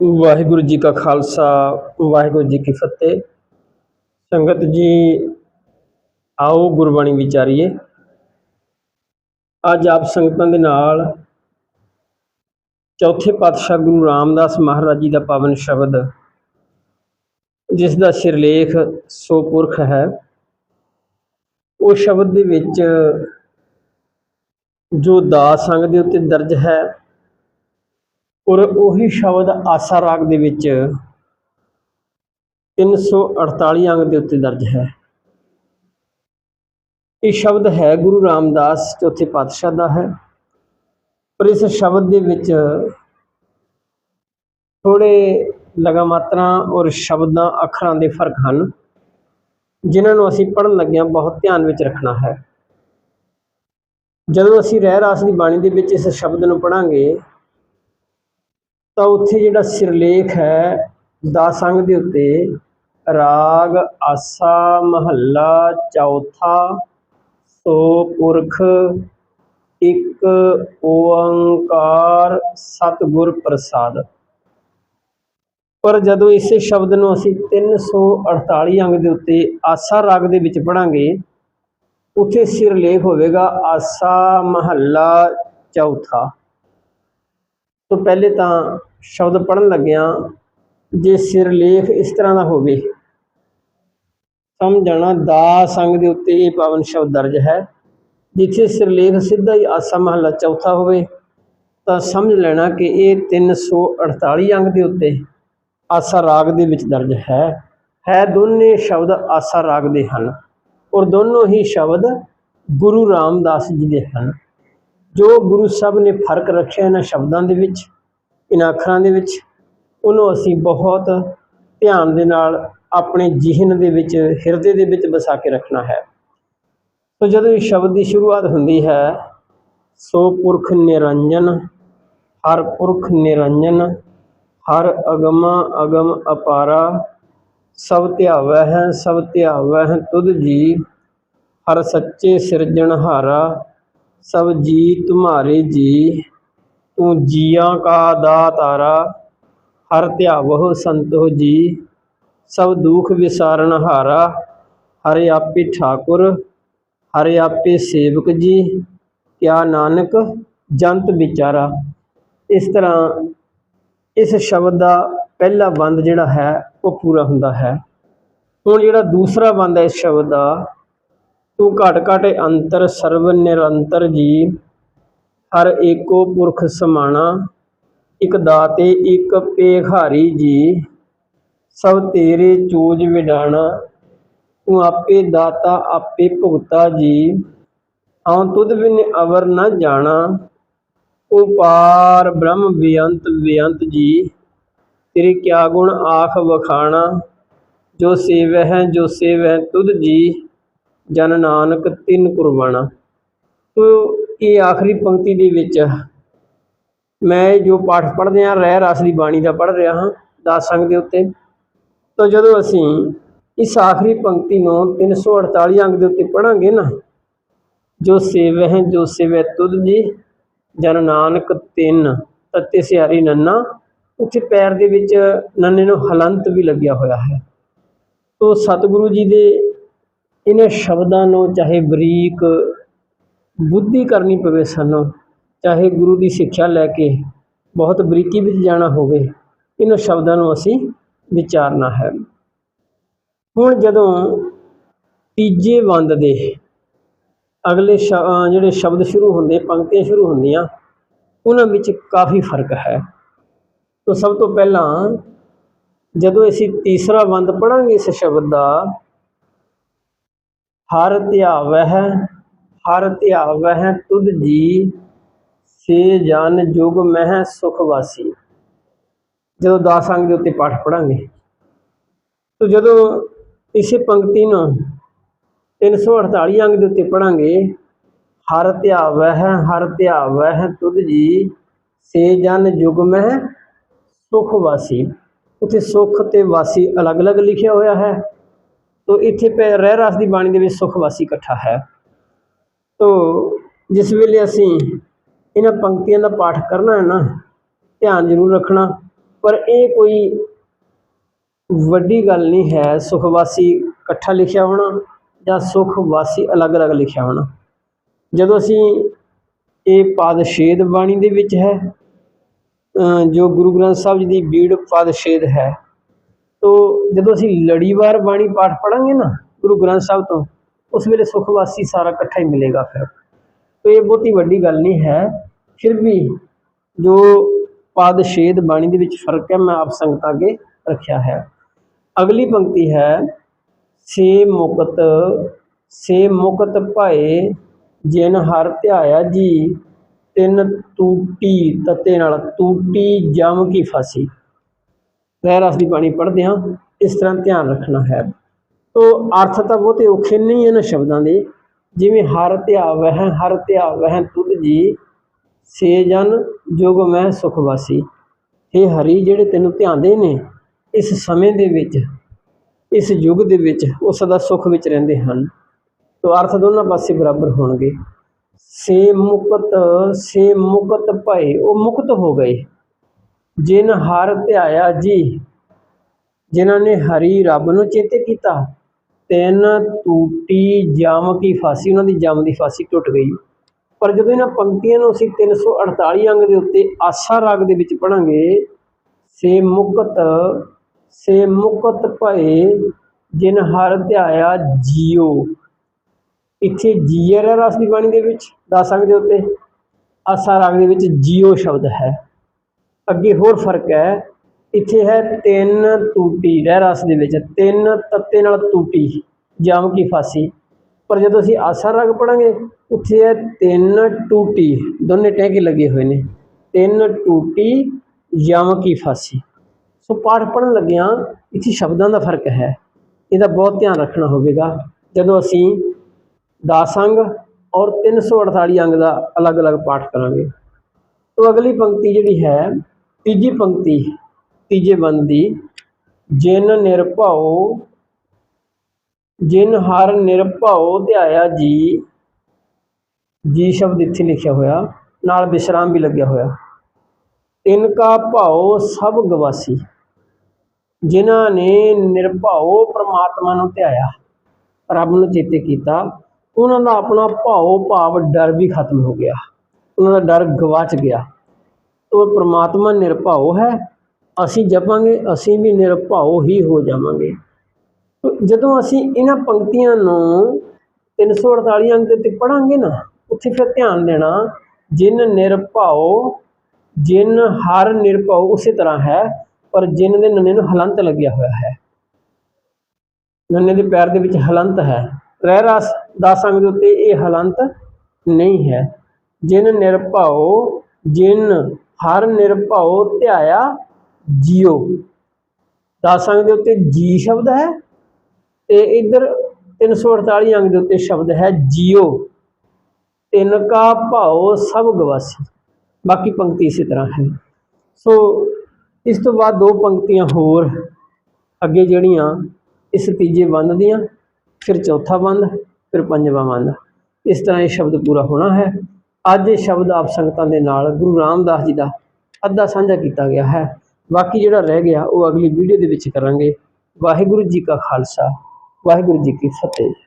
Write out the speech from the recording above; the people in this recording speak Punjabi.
ਵਾਹਿਗੁਰੂ ਜੀ ਕਾ ਖਾਲਸਾ, ਵਾਹਿਗੁਰੂ ਜੀ ਕੀ ਫਤਿਹ। ਸੰਗਤ ਜੀ, ਆਓ ਗੁਰਬਾਣੀ ਵਿਚਾਰੀਏ। ਅੱਜ ਆਪ ਸੰਗਤਾਂ ਦੇ ਨਾਲ ਚੌਥੇ ਪਾਤਸ਼ਾਹ ਗੁਰੂ ਰਾਮਦਾਸ ਮਹਾਰਾਜ ਜੀ ਦਾ ਪਾਵਨ ਸ਼ਬਦ, ਜਿਸ ਦਾ ਸਿਰਲੇਖ ਸੋ ਪੁਰਖ ਹੈ। ਉਹ ਸ਼ਬਦ ਦੇ ਵਿੱਚ ਜੋ ਦਾਸ ਸੰਗ ਦੇ ਉੱਤੇ ਦਰਜ ਹੈ ਔਰ ਉਹੀ ਸ਼ਬਦ ਆਸਾ ਰਾਗ ਦੇ ਵਿੱਚ 348 ਅੰਗ ਦੇ ਉੱਤੇ ਦਰਜ ਹੈ। ਇਹ ਸ਼ਬਦ ਹੈ ਗੁਰੂ ਰਾਮਦਾਸ ਚੌਥੇ ਪਾਤਸ਼ਾਹ ਦਾ ਹੈ। ਪਰ ਇਸ ਸ਼ਬਦ ਦੇ ਵਿੱਚ ਥੋੜੇ ਲਗਾਮਾਤਰਾ ਔਰ ਸ਼ਬਦਾਂ ਅੱਖਰਾਂ ਦੇ ਫ਼ਰਕ ਹਨ, ਜਿਨ੍ਹਾਂ ਨੂੰ ਅਸੀਂ ਪੜ੍ਹਨ ਲੱਗਿਆਂ ਬਹੁਤ ਧਿਆਨ ਵਿੱਚ ਰੱਖਣਾ ਹੈ। ਜਦੋਂ ਅਸੀਂ ਰਹਿ ਰਾਸ ਦੀ ਬਾਣੀ ਦੇ ਵਿੱਚ ਇਸ ਸ਼ਬਦ ਨੂੰ ਪੜਾਂਗੇ ਤਾਂ ਉੱਥੇ ਜਿਹੜਾ ਸਿਰਲੇਖ ਹੈ ਦਸ ਅੰਗ ਦੇ ਉੱਤੇ, ਰਾਗ ਆਸਾ ਮਹੱਲਾ ਚੌਥਾ, ਸੋ ਪੁਰਖ ਇੱਕ ਓੰਕਾਰ ਸਤਿਗੁਰ ਪ੍ਰਸਾਦ। ਪਰ ਜਦੋਂ ਇਸੇ ਸ਼ਬਦ ਨੂੰ ਅਸੀਂ 348 ਅੰਗ ਦੇ ਉੱਤੇ ਆਸਾ ਰਾਗ ਦੇ ਵਿੱਚ ਪੜਾਂਗੇ ਉੱਥੇ ਸਿਰਲੇਖ ਹੋਵੇਗਾ ਆਸਾ ਮਹੱਲਾ ਚੌਥਾ। ਤੋਂ ਪਹਿਲੇ ਤਾਂ ਸ਼ਬਦ ਪੜਨ ਲੱਗਿਆ ਜੇ ਸਿਰਲੇਖ ਇਸ ਤਰ੍ਹਾਂ ਦਾ ਹੋਵੇ। ਸਮਝਣਾ ਦਾ ਸੰਗ ਦੇ ਉੱਤੇ ਇਹ ਪਾਵਨ ਸ਼ਬਦ ਦਰਜ ਹੈ। ਜਿੱਥੇ ਸਿਰਲੇਖ ਸਿੱਧਾ ਹੀ ਆਸਾ ਮਹੱਲਾ ਚੌਥਾ ਹੋਵੇ, ਤਾਂ ਸਮਝ ਲੈਣਾ ਕਿ ਇਹ 348 ਅੰਗ ਦੇ ਉੱਤੇ ਆਸਾ ਰਾਗ ਦੇ ਵਿੱਚ ਦਰਜ ਹੈ। ਹੈ ਦੋਨੇ ਸ਼ਬਦ ਆਸਾ ਰਾਗ ਦੇ ਹਨ ਔਰ ਦੋਨੋਂ ਹੀ ਸ਼ਬਦ ਗੁਰੂ ਰਾਮਦਾਸ ਜੀ ਦੇ ਹਨ। ਜੋ ਗੁਰੂ ਸਾਹਿਬ ਨੇ ਫ਼ਰਕ ਰੱਖਿਆ ਇਹਨਾਂ ਸ਼ਬਦਾਂ ਦੇ ਵਿੱਚ, ਇਹਨਾਂ ਅੱਖਰਾਂ ਦੇ ਵਿੱਚ, ਉਹਨੂੰ ਅਸੀਂ ਬਹੁਤ ਧਿਆਨ ਦੇ ਨਾਲ ਆਪਣੇ ਜ਼ਿਹਨ ਦੇ ਵਿੱਚ, ਹਿਰਦੇ ਦੇ ਵਿੱਚ ਵਸਾ ਕੇ ਰੱਖਣਾ ਹੈ। ਸੋ ਜਦੋਂ ਇਹ ਸ਼ਬਦ ਦੀ ਸ਼ੁਰੂਆਤ ਹੁੰਦੀ ਹੈ, ਸੋ ਪੁਰਖ ਨਿਰੰਜਨ, ਹਰ ਪੁਰਖ ਨਿਰੰਜਨ, ਹਰ ਅਗਮ ਅਗਮ ਅਪਾਰਾ, ਸਭ ਧਿਆਵੈ ਹੈ, ਸਭ ਧਿਆਵੈ ਹੈ ਤੁਧ ਜੀ ਹਰ ਸੱਚੇ ਸਿਰਜਣਹਾਰਾ ਸਭ ਜੀ ਤੁਮਾਰੇ ਜੀ, ਤੂੰ ਜੀਆਂ ਕਾ ਦਾਤਾਰਾ ਹਰ ਧਿਆਵਹੁ ਸੰਤੋ ਜੀ। ਸਭ ਦੁਖ ਵਿਸਾਰਨ ਹਾਰਾ, ਹਰਿ ਆਪੇ ਠਾਕੁਰ, ਹਰਿ ਆਪੇ ਸੇਵਕ ਜੀ। ਕਿਆ ਨਾਨਕ, ਜੰਤ ਵਿਚਾਰਾ। ਇਸ ਤਰ੍ਹਾਂ ਇਸ ਸ਼ਬਦ ਦਾ ਪਹਿਲਾ ਬੰਦ ਜਿਹੜਾ ਹੈ, ਉਹ ਪੂਰਾ ਹੁੰਦਾ ਹੈ। ਹੁਣ ਜਿਹੜਾ ਦੂਸਰਾ ਬੰਦ ਹੈ ਇਸ ਸ਼ਬਦ ਦਾ ਤੂੰ ਘਟ ਘਟ ਅੰਤਰ ਸਰਵ ਨਿਰੰਤਰ ਜੀ। ਹਰ ਏਕੋ ਪੁਰਖ ਸਮਾਣਾ, ਇਕ ਦਾਤੇ, ਇਕ ਪੇਖਾਰੀ ਜੀ। ਸਭ ਤੇਰੇ ਚੂਜ ਵਿਡਾਣਾ, ਤੂੰ ਆਪੇ ਦਾਤਾ, ਆਪੇ ਭੁਗਤਾ ਜੀ। ਹਉ ਤੁਧ ਬਿਨ ਅਵਰ ਨਾ ਜਾਣਾ ਤੂੰ ਪਾਰ ਬ੍ਰਹਮ ਬੇਅੰਤ ਬੇਅੰਤ ਜੀ। ਤੇਰੇ ਕਿਆ ਗੁਣ ਆਖ ਵਖਾਣਾ, ਜੋ ਸੇਵੈ ਹੈ ਜੋ ਸੇਵੈ ਤੁਧ ਜੀ। ਜਨ ਨਾਨਕ ਤਿੰਨ ਕੁਰਬਾਨਾ। ਤੋ ਇਹ ਆਖਰੀ ਪੰਕਤੀ ਦੇ ਵਿੱਚ ਮੈਂ ਜੋ ਪਾਠ ਪੜ੍ਹਦੇ ਆ ਰਹਿ ਰਸ ਦੀ ਬਾਣੀ ਦਾ ਪੜ੍ਹ ਰਿਹਾ ਹਾਂ ਦਾਸ ਸੰਗ ਦੇ ਉੱਤੇ। ਤਾਂ ਜਦੋਂ ਅਸੀਂ ਇਸ ਆਖਰੀ ਪੰਕਤੀ ਨੂੰ 348 ਅੰਗ ਦੇ ਉੱਤੇ ਪੜਾਂਗੇ ਨਾ, ਜੋ ਸੇਵੈ ਹੈ, ਜੋ ਸੇਵੈ ਤੁਧ ਜੀ, ਜਨ ਨਾਨਕ ਤਿੰਨ, ਤਤੇ ਸਿਆਰੀ ਨੰਨਾ, ਉੱਥੇ ਪੈਰ ਦੇ ਵਿੱਚ ਨੰਨੇ ਨੂੰ ਹਲੰਤ ਵੀ ਲੱਗਿਆ ਹੋਇਆ ਹੈ। ਤੋ ਸਤਿਗੁਰੂ ਜੀ ਦੇ ਇਹਨਾਂ ਸ਼ਬਦਾਂ ਨੂੰ ਚਾਹੇ ਬਰੀਕ ਬੁੱਧੀ ਕਰਨੀ ਪਵੇ ਸਾਨੂੰ, ਚਾਹੇ ਗੁਰੂ ਦੀ ਸਿੱਖਿਆ ਲੈ ਕੇ ਬਹੁਤ ਬਰੀਕੀ ਵਿੱਚ ਜਾਣਾ ਹੋਵੇ, ਇਹਨਾਂ ਸ਼ਬਦਾਂ ਨੂੰ ਅਸੀਂ ਵਿਚਾਰਨਾ ਹੈ। ਹੁਣ ਜਦੋਂ ਤੀਜੇ ਬੰਦ ਦੇ ਅਗਲੇ ਜਿਹੜੇ ਸ਼ਬਦ ਸ਼ੁਰੂ ਹੁੰਦੇ, ਪੰਕਤੀਆਂ ਸ਼ੁਰੂ ਹੁੰਦੀਆਂ, ਉਹਨਾਂ ਵਿੱਚ ਕਾਫੀ ਫ਼ਰਕ ਹੈ। ਤੋਂ ਸਭ ਤੋਂ ਪਹਿਲਾਂ ਜਦੋਂ ਅਸੀਂ ਤੀਸਰਾ ਬੰਦ ਪੜਾਂਗੇ ਇਸ ਸ਼ਬਦ ਦਾ ਹਰ ਧਿਆਵਹਿ ਹਰ ਧਿਆਵਹਿ ਤੁਧ ਜੀ, ਸੇ ਜਨ ਜੁਗ ਮਹਿ ਸੁਖ ਵਾਸੀ। ਜਦੋਂ ਦਾਸ ਅੰਗ ਦੇ ਉੱਤੇ ਪਾਠ ਪੜਾਂਗੇ ਤੋ ਜਦੋਂ ਇਸੇ ਪੰਕਤੀ ਨੂੰ 348 ਅੰਗ ਦੇ ਉੱਤੇ ਪੜਾਂਗੇ ਹਰ ਧਿਆਵਹਿ ਹਰ ਧਿਆਵਹਿ ਤੁਧ ਜੀ, ਸੇ ਜਨ ਜੁਗ ਮਹਿ ਸੁਖ ਵਾਸੀ। ਉੱਥੇ ਸੁਖ ਤੇ ਵਾਸੀ ਅਲੱਗ-ਅਲੱਗ ਲਿਖਿਆ ਹੋਇਆ ਹੈ। ਤੋ ਇੱਥੇ ਪੈ ਰਹਿ ਰਸ ਦੀ ਬਾਣੀ ਦੇ ਵਿੱਚ ਸੁਖਵਾਸੀ ਇਕੱਠਾ ਹੈ। ਤੋ ਜਿਸ ਵੇਲੇ ਅਸੀਂ ਇਹਨਾਂ ਪੰਕਤੀਆਂ ਦਾ ਪਾਠ ਕਰਨਾ ਹੈ ਨਾ, ਧਿਆਨ ਜ਼ਰੂਰ ਰੱਖਣਾ, ਪਰ ਇਹ ਕੋਈ ਵੱਡੀ ਗੱਲ ਨਹੀਂ ਹੈ ਸੁਖਵਾਸੀ ਇਕੱਠਾ ਲਿਖਿਆ ਹੋਣਾ ਜਾਂ ਸੁਖਵਾਸੀ ਅਲੱਗ-ਅਲੱਗ ਲਿਖਿਆ ਹੋਣਾ। ਜਦੋਂ ਅਸੀਂ ਇਹ ਪਾਦਸ਼ੇਦ ਬਾਣੀ ਦੇ ਵਿੱਚ ਹੈ ਜੋ ਗੁਰੂ ਗ੍ਰੰਥ ਸਾਹਿਬ ਜੀ ਦੀ ਬੀੜ ਪਾਦਸ਼ੇਦ ਹੈ ਤੋ ਜਦੋਂ ਅਸੀਂ ਲੜੀਵਾਰ ਬਾਣੀ ਪਾਠ ਪੜਾਂਗੇ ਨਾ, ਗੁਰੂ ਗ੍ਰੰਥ ਸਾਹਿਬ ਤੋਂ, ਉਸ ਵੇਲੇ ਸੁਖਵਾਸੀ ਸਾਰਾ ਇਕੱਠਾ ਹੀ ਮਿਲੇਗਾ ਫਿਰ। ਤੋ ਇਹ ਬਹੁਤੀ ਵੱਡੀ ਗੱਲ ਨਹੀਂ ਹੈ। ਫਿਰ ਵੀ ਜੋ ਪਾਦਸ਼ੇਦ ਬਾਣੀ ਦੇ ਵਿੱਚ ਫ਼ਰਕ ਹੈ, ਮੈਂ ਆਪ ਸੰਗਤਾਂ ਅੱਗੇ ਰੱਖਿਆ ਹੈ। ਅਗਲੀ ਪੰਕਤੀ ਹੈ, ਸੇ ਮੁਕਤ ਸੇ ਮੁਕਤ ਭਾਏ ਜਿਨ ਹਰ ਧਿਆਇਆ ਜੀ, ਤਿੰਨ ਤੂਟੀ ਤਤੇ ਨਾਲ ਤੂਟੀ ਜਮ ਕੀ ਫਾਸੀ। ਖੈਰ ਰਸ ਦੀ ਬਾਣੀ ਪੜ੍ਹਦੇ ਹਾਂ, ਇਸ ਤਰ੍ਹਾਂ ਧਿਆਨ ਰੱਖਣਾ ਹੈ। ਤੋ ਅਰਥ ਤਾਂ ਬਹੁਤੇ ਔਖੇ ਨਹੀਂ ਇਹਨਾਂ ਸ਼ਬਦਾਂ ਦੇ। ਜਿਵੇਂ ਹਰ ਧਿਆਵਹਿ ਹਰ ਧਿਆਵਹਿ ਤੁਧ ਜੀ, ਸੇ ਜਨ ਜੁਗ ਮੈਂ ਸੁਖ ਇਹ ਹਰੀ ਜਿਹੜੇ ਤੈਨੂੰ ਧਿਆਉਂਦੇ ਨੇ, ਇਸ ਸਮੇਂ ਦੇ ਵਿੱਚ, ਇਸ ਯੁੱਗ ਦੇ ਵਿੱਚ ਉਹ ਸਦਾ ਸੁਖ ਵਿੱਚ ਰਹਿੰਦੇ ਹਨ। ਤੋ ਅਰਥ ਦੋਨਾਂ ਪਾਸੇ ਬਰਾਬਰ ਹੋਣਗੇ। ਸੇ ਮੁਕਤ ਸੇ ਮੁਕਤ ਭਏ, ਉਹ ਮੁਕਤ ਹੋ ਗਏ। ਜਿਨ ਹਰ ਧਿਆਇਆ ਜੀ, ਜਿਨ੍ਹਾਂ ਨੇ ਹਰੀ ਰੱਬ ਨੂੰ ਚੇਤੇ ਕੀਤਾ, ਤਿੰਨ ਟੂਟੀ ਜਮ ਕੀ ਫਾਸੀ, ਉਹਨਾਂ ਦੀ ਜਮ ਦੀ ਫਾਸੀ ਟੁੱਟ ਗਈ। ਪਰ ਜਦੋਂ ਇਹਨਾਂ ਪੰਕਤੀਆਂ ਨੂੰ ਅਸੀਂ 348 ਅੰਗ ਦੇ ਉੱਤੇ ਆਸਾ ਰਾਗ ਦੇ ਵਿੱਚ ਪੜਾਂਗੇ ਸੇ ਮੁਕਤ ਸੇ ਮੁਕਤ ਭਏ, ਜਿਨ ਹਰ ਧਿਆਇਆ ਜੀਓ। ਇੱਥੇ ਜੀਅਰ ਹੈ ਰਸ ਦੀ ਬਾਣੀ ਦੇ ਵਿੱਚ, ਦਸ ਅੰਗ ਦੇ ਉੱਤੇ। ਆਸਾ ਰਾਗ ਦੇ ਵਿੱਚ ਜੀਓ ਸ਼ਬਦ ਹੈ। ਅੱਗੇ ਹੋਰ ਫ਼ਰਕ ਹੈ। ਇੱਥੇ ਹੈ ਤਿੰਨ ਤੂਟੀ ਰਹਿ ਰਸ ਦੇ ਵਿੱਚ ਤਿੰਨ ਤੱਤੇ ਨਾਲ ਤੂਟੀ, ਜਾਮ ਕੀ ਫਾਸੀ। ਪਰ ਜਦੋਂ ਅਸੀਂ ਆਸਾ ਰਗ ਪੜਾਂਗੇ, ਉੱਥੇ ਹੈ ਤਿੰਨ ਟੂਟੀ, ਦੋਨੇ ਟਹਿਕੇ ਲੱਗੇ ਹੋਏ ਨੇ। ਤਿੰਨ ਟੂਟੀ, ਜਾਮ ਕੀ ਫਾਸੀ। ਸੋ ਪਾਠ ਪੜਨ ਲੱਗਿਆਂ ਇੱਥੇ ਸ਼ਬਦਾਂ ਦਾ ਫ਼ਰਕ ਹੈ। ਇਹਦਾ ਬਹੁਤ ਧਿਆਨ ਰੱਖਣਾ ਹੋਵੇਗਾ। ਜਦੋਂ ਅਸੀਂ ਦਸ ਅੰਗ ਔਰ 348 ਅੰਗ ਦਾ ਅਲੱਗ-ਅਲੱਗ ਪਾਠ ਕਰਾਂਗੇ। ਤੋ ਅਗਲੀ ਪੰਕਤੀ ਜਿਹੜੀ ਹੈ ਤੀਜੀ ਪੰਕਤੀ, ਤੀਜੇ ਬੰਦ ਦੀ, ਜਿਨ ਨਿਰਭਉ, ਜਿਨ ਹਰ ਨਿਰਭਉ ਧਿਆਇਆ ਜੀ ਜੀ ਸ਼ਬਦ ਇੱਥੇ ਲਿਖਿਆ ਹੋਇਆ, ਨਾਲ ਵਿਸਰਾਮ ਵੀ ਲੱਗਿਆ ਹੋਇਆ। ਤਿਨ ਕਾ ਭਾਉ ਸਭ ਗਵਾਸੀ, ਜਿਨ੍ਹਾਂ ਨੇ ਨਿਰਭਉ ਪ੍ਰਮਾਤਮਾ ਨੂੰ ਧਿਆਇਆ, ਰੱਬ ਨੂੰ ਚੇਤੇ ਕੀਤਾ, ਉਹਨਾਂ ਦਾ ਆਪਣਾ ਭਾਉ ਭਾਵ ਡਰ ਵੀ ਖਤਮ ਹੋ ਗਿਆ, ਉਹਨਾਂ ਦਾ ਡਰ ਗਵਾਚ ਗਿਆ। ਉਹ ਪ੍ਰਮਾਤਮਾ ਨਿਰਭਉ ਹੈ, ਅਸੀਂ ਜਪਾਂਗੇ, ਅਸੀਂ ਵੀ ਨਿਰਭਉ ਹੀ ਹੋ ਜਾਵਾਂਗੇ। ਜਦੋਂ ਅਸੀਂ ਇਹਨਾਂ ਪੰਕਤੀਆਂ ਨੂੰ 348 ਅੰਕ ਦੇ ਉੱਤੇ ਪੜਾਂਗੇ ਨਾ, ਉੱਥੇ ਫਿਰ ਧਿਆਨ ਦੇਣਾ, ਜਿਨ ਨਿਰਭਉ, ਜਿਨ ਹਰ ਨਿਰਭਉ ਉਸੇ ਤਰ੍ਹਾਂ ਹੈ, ਪਰ ਜਿਨ ਦੇ ਨੰਨੇ ਨੂੰ ਹਲੰਤ ਲੱਗਿਆ ਹੋਇਆ ਹੈ। ਨੰਨੇ ਦੇ ਪੈਰ ਦੇ ਵਿੱਚ ਹਲੰਤ ਹੈ। ਰਹਿ ਰਸ ਦਸ ਅੰਗ ਦੇ ਉੱਤੇ ਇਹ ਹਲੰਤ ਨਹੀਂ ਹੈ। ਜਿਨ ਨਿਰਭਉ, ਜਿਨ ਹਰ ਨਿਰਭਉ ਧਿਆਇਆ ਜੀਓ ਦਸ ਅੰਗ ਦੇ ਉੱਤੇ ਜੀ ਸ਼ਬਦ ਹੈ ਤੇ ਇੱਧਰ 348 ਅੰਗ ਦੇ ਉੱਤੇ ਸ਼ਬਦ ਹੈ ਜੀਓ ਤਿੰਨ ਕਾ ਭਾਉ ਸਭ ਗਵਾਸੀ। ਬਾਕੀ ਪੰਕਤੀ ਇਸੇ ਤਰ੍ਹਾਂ ਹੈ। ਸੋ ਇਸ ਤੋਂ ਬਾਅਦ ਦੋ ਪੰਕਤੀਆਂ ਹੋਰ ਅੱਗੇ ਜਿਹੜੀਆਂ ਇਸ ਤੀਜੇ ਬੰਦ ਦੀਆਂ, ਫਿਰ ਚੌਥਾ ਬੰਦ, ਫਿਰ ਪੰਜਵਾਂ ਬੰਦ। ਇਸ ਤਰ੍ਹਾਂ ਇਹ ਸ਼ਬਦ ਪੂਰਾ ਹੋਣਾ ਹੈ। ਅੱਜ ਇਹ ਸ਼ਬਦ ਆਪ ਸੰਗਤਾਂ ਦੇ ਨਾਲ ਗੁਰੂ ਰਾਮਦਾਸ ਜੀ ਦਾ ਅੱਧਾ ਸਾਂਝਾ ਕੀਤਾ ਗਿਆ ਹੈ। ਬਾਕੀ ਜਿਹੜਾ ਰਹਿ ਗਿਆ, ਉਹ ਅਗਲੀ ਵੀਡੀਓ ਦੇ ਵਿੱਚ ਕਰਾਂਗੇ। ਵਾਹਿਗੁਰੂ ਜੀ ਕਾ ਖਾਲਸਾ, ਵਾਹਿਗੁਰੂ ਜੀ ਕੀ ਫਤਿਹ।